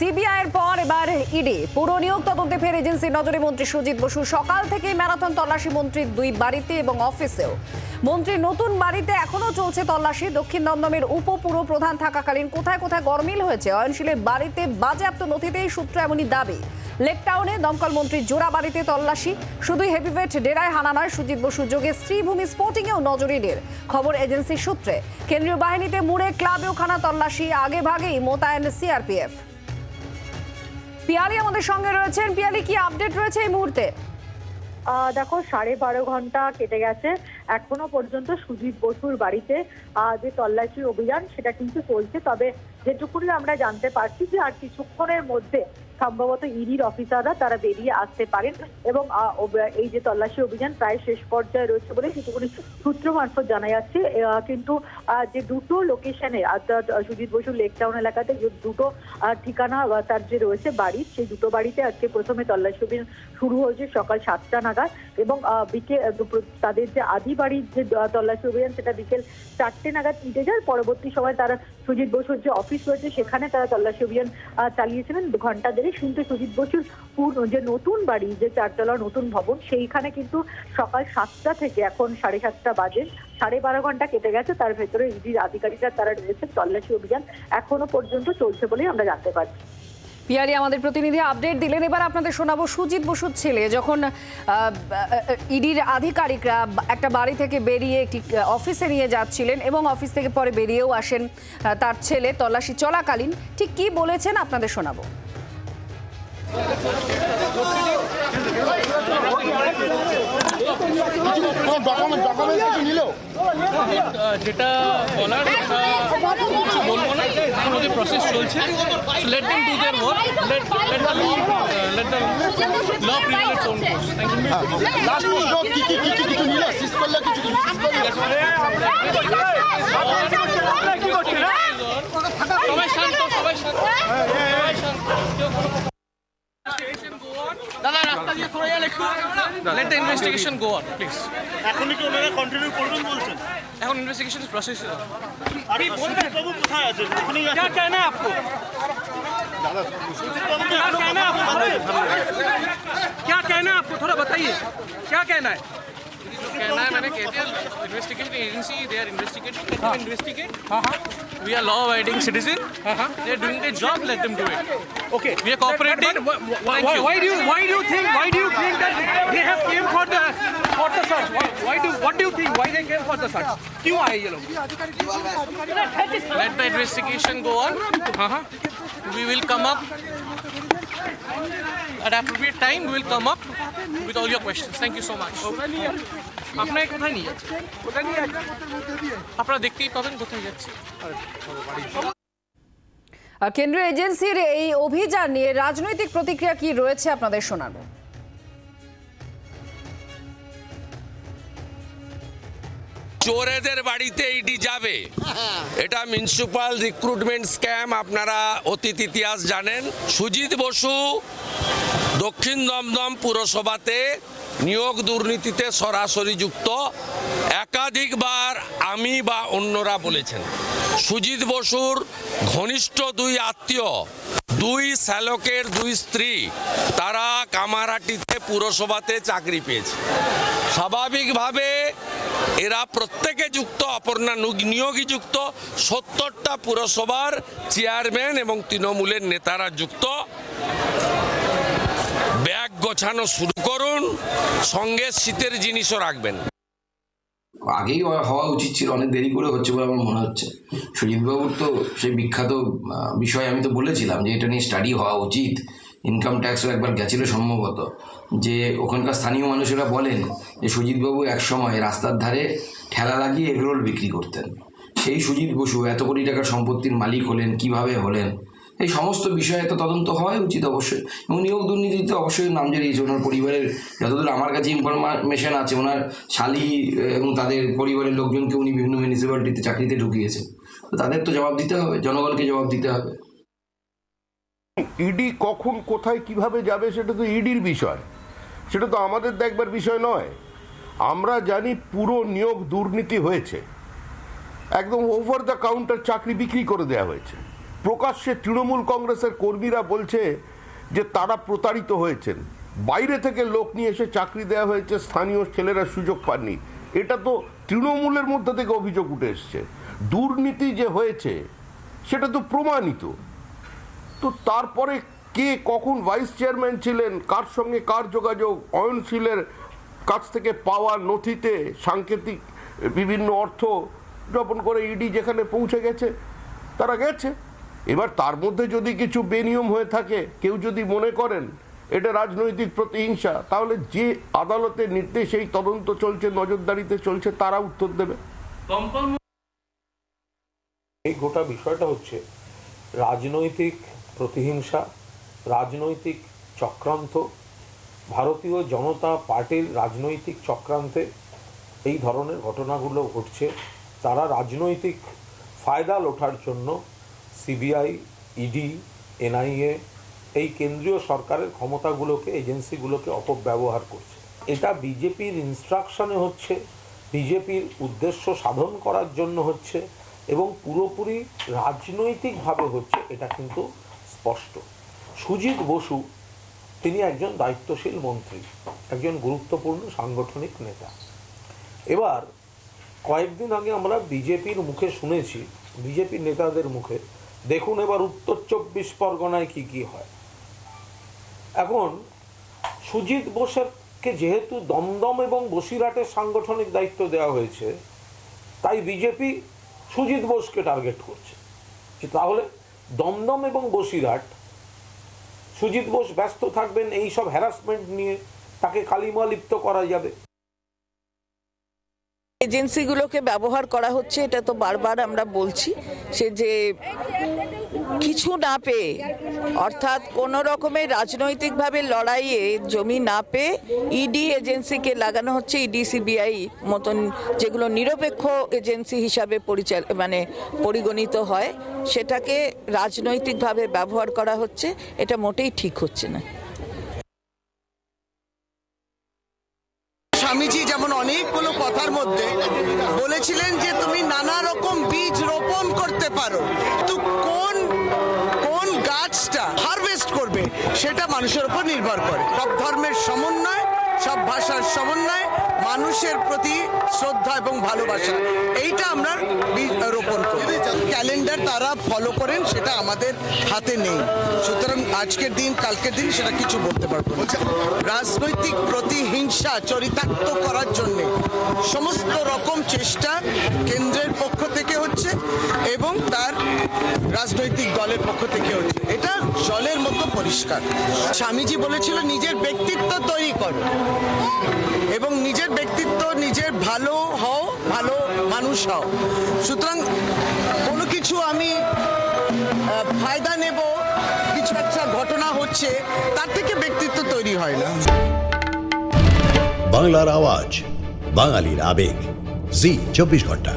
সিবিআইয়ের পর এবার ইডি। পুরো নিয়োগ তদন্তে ফের এজেন্সির নজরে মন্ত্রী সুজিত বসু। সকাল থেকেই ম্যারাথন তল্লাশি মন্ত্রীর দুই বাড়িতে এবং অফিসেও। মন্ত্রীর নতুন বাড়িতে এখনও চলছে তল্লাশি। দক্ষিণ দমদমের উপপুর প্রধান থাকাকালীন কোথায় কোথায় গরমিল হয়েছে? অয়নশীলের বাড়িতে বাজেয়াপ্ত নথিতেই সূত্র এমনই দাবি। লেকটাউনে দমকল মন্ত্রীর জোড়া বাড়িতে তল্লাশি। শুধুই হেভিওয়েট ডেরায় হানা নয়, সুজিত বসু যোগে শ্রীভূমি স্পোর্টিংয়েও নজর ইডির। খবর এজেন্সির সূত্রে। কেন্দ্রীয় বাহিনীতে মুড়ে ক্লাবেও খানা তল্লাশি আগে ভাগেই মোতায়েন সিআরপিএফ। পিয়ালি আমাদের সঙ্গে রয়েছেন। পিয়ালি, কি আপডেট রয়েছে এই মুহূর্তে? দেখো, সাড়ে বারো ঘণ্টা কেটে গেছে। এখনও পর্যন্ত সুজিত বসুর বাড়িতে যে তল্লাশি অভিযান, সেটা কিন্তু চলছে। তবে যেটুকুনি আমরা জানতে পারছি যে আর কিছুক্ষণের মধ্যে সম্ভবত ইডির অফিসাররা তারা বেরিয়ে আসতে পারেন এবং এই যে তল্লাশি অভিযান প্রায় শেষ পর্যায়ে রয়েছে বলে সেটুকুনি সূত্র মারফত জানা যাচ্ছে। কিন্তু যে দুটো লোকেশনে অর্থাৎ সুজিত বসুর লেক টাউন এলাকাতে যে দুটো ঠিকানা তার যে রয়েছে বাড়ি, সেই দুটো বাড়িতে আজকে প্রথমে তল্লাশি অভিযান শুরু হয়েছে সকাল সাতটা নাগাদ এবং দুপুর- তাদের যে আদি বাড়ির যে তল্লাশি অভিযান সেটা বিকেল চারটে নাগাদ মিটে যায়। পরবর্তী সময় তারা সুজিত বসুর যে অফিস রয়েছে, সেখানে তারা তল্লাশি অভিযান চালিয়েছিলেন। ঘণ্টা দেড়ে শুনতে সুজিত বসুর পূর্ণ যে নতুন বাড়ি, যে চারতলা নতুন ভবন, সেইখানে কিন্তু সকাল সাতটা থেকে এখন সাড়ে সাতটা বাজে, সাড়ে বারো ঘণ্টা কেটে গেছে। তার ভেতরে ইডির আধিকারিকরা তারা রয়েছে। তল্লাশি অভিযান এখনও পর্যন্ত চলছে বলেই আমরা জানতে পারছি। পিয়ালি আমাদের প্রতিনিধি আপডেট দিলেন। এবার আপনাদের শোনাবো সুজিত বসুর ছেলে। যখন ইডির আধিকারিকরা একটা বাড়ি থেকে বেরিয়ে একটি অফিসে নিয়ে যাচ্ছিলেন এবং অফিস থেকে পরে বেরিয়েও আসেন তার ছেলে তল্লাশি চলাকালীন। ঠিক কি বলেছেন আপনাদের শোনাবো। ডকুমেন্ট ডকুমেন্ট যেটা বলার কিছু বলব না। এখন ওদের প্রসেস চলছে। Let them do their work let let the law let the law prevail its own course thank you last প্রশ্ন কি কি কি কি কিছু নিল? সিজ করলে কিছু কিছু সিজ করলে সবাই শান্ত সবাই শান্ত। দাদা রাস্তা দিয়ে সরে গেলে একটু let the investigation go on please এখনই কি ওনারা কন্টিনিউ করবেন বলছেন এখন ইনভেস্টিগেশন প্রসেস আর সুজিত বাবু কোথায় আছেন এখানেই আছেন क्या कहना है आपको সুজিত বাবু কি क्या এখনো कहना है आपको কোথায়? क्या कहना है आपको थोड़ा बताइए क्या कहना है कहना है मैंने कहते agency they are investigate are law avoiding citizen they doing job let it okay why do think why do they have came for the for the search why do what do you think why they came for the search क्यों आए ये लोग let the investigation go will come up At appropriate time, we will come up with আপনাকে কোথায় নিয়ে যাচ্ছে কোথায় নিয়ে যাচ্ছে আপনারা দেখতেই পাবেন কোথায় যাচ্ছে। কেন্দ্রীয় এজেন্সির এই অভিযান নিয়ে রাজনৈতিক প্রতিক্রিয়া কি রয়েছে আপনাদের শোনাবো চোরেদের বাড়িতে ইডি যাবে। এটা মিউনিসিপাল রিক্রুটমেন্ট স্ক্যাম আপনারা অতীত ইতিহাস জানেন। সুজিত বসু দক্ষিণ দমদম পুরসভাতে নিয়োগ দুর্নীতিতে সরাসরি যুক্ত, একাধিকবার আমি বা অন্যরা বলেছেন। সুজিত বসুর ঘনিষ্ঠ দুই আত্মীয়, দুই শ্যালকের দুই স্ত্রী, তারা কামারাটিতে পুরসভাতে চাকরি পেয়েছে। স্বাভাবিকভাবে এরা প্রত্যেকে যুক্ত, অপর্ণা নিয়োগী যুক্ত, সত্তরটা পুরসভার চেয়ারম্যান এবং তৃণমূলের নেতারা যুক্ত। গোছানো শুরু করুন, সঙ্গে শীতের জিনিসও রাখবেন। আগেই হওয়া- উচিত ছিল, অনেক দেরি করে হচ্ছে বলে আমার মনে হচ্ছে। সুজিতবাবুর তো সেই বিখ্যাত বিষয় আমি তো বলেছিলাম যে এটা নিয়ে স্টাডি হওয়া উচিত। ইনকাম ট্যাক্সও একবার গেছিল সম্ভবত। যে ওখানকার স্থানীয় মানুষেরা বলেন যে সুজিতবাবু একসময় রাস্তার ধারে ঠেলা লাগিয়ে এগরোল বিক্রি করতেন। সেই সুজিত বসু এত কোটি টাকার সম্পত্তির মালিক হলেন, কীভাবে হলেন? এই সমস্ত বিষয়ে তো তদন্ত হওয়াই উচিত অবশ্যই। এবং নিয়োগ দুর্নীতিতে অবশ্যই নাম জড়িয়েছে ওনার পরিবারের। যতদূর আমার কাছে ইনফরমেশন আছে, ওনার শালি এবং তাদের পরিবারের লোকজনকে উনি বিভিন্ন মিউনিসিপ্যালিটিতে চাকরিতে ঢুকিয়েছে তো তাদের তো জবাব দিতে হবে, জনগণকে জবাব দিতে হবে। ইডি কখন, কোথায়, কীভাবে যাবে সেটা তো ইডির বিষয়। সেটা তো আমাদের দেখবার বিষয় নয়। আমরা জানি পুরো নিয়োগ দুর্নীতি হয়েছে। একদম ওভার দ্য কাউন্টার চাকরি বিক্রি করে দেওয়া হয়েছে। প্রকাশ্যে তৃণমূল কংগ্রেসের কর্মীরা বলছে যে তারা প্রতারিত হয়েছেন। বাইরে থেকে লোক নিয়ে এসে চাকরি দেওয়া হয়েছে, স্থানীয় ছেলেরা সুযোগ পাননি। এটা তো তৃণমূলের মধ্যে থেকে অভিযোগ উঠে এসছে। দুর্নীতি যে হয়েছে, সেটা তো প্রমাণিত। তো তারপরে কে কখন ভাইস চেয়ারম্যান ছিলেন, কার সঙ্গে কার যোগাযোগ, অয়নশীলের কাছ থেকে পাওয়া নথিতে সাংকেতিক বিভিন্ন অর্থ যাপন করে ইডি যেখানে পৌঁছে গেছে, তারা গেছে। এবার তার মধ্যে যদি কিছু বেনিয়ম হয়ে থাকে কেউ যদি মনে করেন এটা রাজনৈতিক প্রতিহিংসা তাহলে যে আদালতের নির্দেশ এই তদন্ত চলছে নজরদারিতে চলছে তারা উত্তর দেবে। এই গোটা বিষয়টা হচ্ছে রাজনৈতিক প্রতিহিংসা রাজনৈতিক চক্রান্ত। ভারতীয় জনতা পার্টির রাজনৈতিক চক্রান্তে এই ধরনের ঘটনাগুলো ঘটছে। তারা রাজনৈতিক ফায়দা লোঠার জন্য সিবিআই, ইডি, এনআইএ এই কেন্দ্রীয় সরকারের ক্ষমতাগুলোকে, এজেন্সিগুলোকে অপব্যবহার করছে। এটা বিজেপির ইনস্ট্রাকশনে হচ্ছে, বিজেপির উদ্দেশ্য সাধন করার জন্য হচ্ছে এবং পুরোপুরি রাজনৈতিকভাবে হচ্ছে, এটা কিন্তু স্পষ্ট। সুজিত বসু, তিনি একজন দায়িত্বশীল মন্ত্রী, একজন গুরুত্বপূর্ণ সাংগঠনিক নেতা। এবার, কয়েকদিন আগে আমরা বিজেপির মুখে শুনেছি বিজেপি নেতাদের মুখে দেখুন এবার উত্তর চব্বিশ পরগনায় কি কি হয়। এখন, সুজিত বোসেরকে যেহেতু দমদম এবং বসিরহাটের সাংগঠনিক দায়িত্ব দেওয়া হয়েছে, তাই বিজেপি সুজিত বোসকে টার্গেট করছে। তাহলে দমদম এবং বসিরহাট, সুজিত বোস ব্যস্ত থাকবেন, এই সব হ্যারাসমেন্ট নিয়ে তাকে কালিমা লিপ্ত করা যাবে। এজেন্সিগুলোকে ব্যবহার করা হচ্ছে, এটা তো বারবার আমরা বলছি, সে যে কিছু না পেয়ে, অর্থাৎ কোনো রকমের রাজনৈতিকভাবে লড়াইয়ে জমি না পেয়ে ইডি এজেন্সিকে লাগানো হচ্ছে, ইডি সিবিআই মতন যেগুলো নিরপেক্ষ এজেন্সি হিসাবে পরিচাল মানে পরিগণিত হয়, সেটাকে রাজনৈতিকভাবে ব্যবহার করা হচ্ছে, এটা মোটেই ঠিক হচ্ছে না। অনেকগুলো কথার মধ্যে বলেছিলেন যে তুমি নানা রকম বীজ রোপণ করতে পারো। তো কোন কোন গাছটা হারভেস্ট করবে, সেটা মানুষের উপর নির্ভর করে। সব ধর্মের সমন্বয় সব ভাষার সমন্বয় মানুষের প্রতি শ্রদ্ধা এবং ভালোবাসা। এইটা আমরা বীজ রোপণ করি ক্যালেন্ডার তারা ফলো করেন সেটা আমাদের হাতে নেই। সুতরাং আজকের দিন কালকের দিন সেটা কিছু বলতে পারব না। রাজনৈতিক প্রতিহিংসা চরিতার্থ করার জন্য সমস্ত রকম চেষ্টা কেন্দ্রের পক্ষ থেকে হচ্ছে এবং তার রাজনৈতিক দলের পক্ষ থেকে হচ্ছে। এটা জলের মতো পরিষ্কার। স্বামীজি বলেছিল, নিজের ব্যক্তিত্ব তৈরি করো এবং নিজের ব্যক্তিত্ব, নিজের ভালো হও, ভালো মানুষ হও। সুতরাং কোনো কিছু আমি ফায়দা নেব, কিছু একটা ঘটনা হচ্ছে, তার থেকে ব্যক্তিত্ব তৈরি হয় না। বাংলার আওয়াজ, বাঙালির আবেগ। জি, চব্বিশ ঘণ্টা।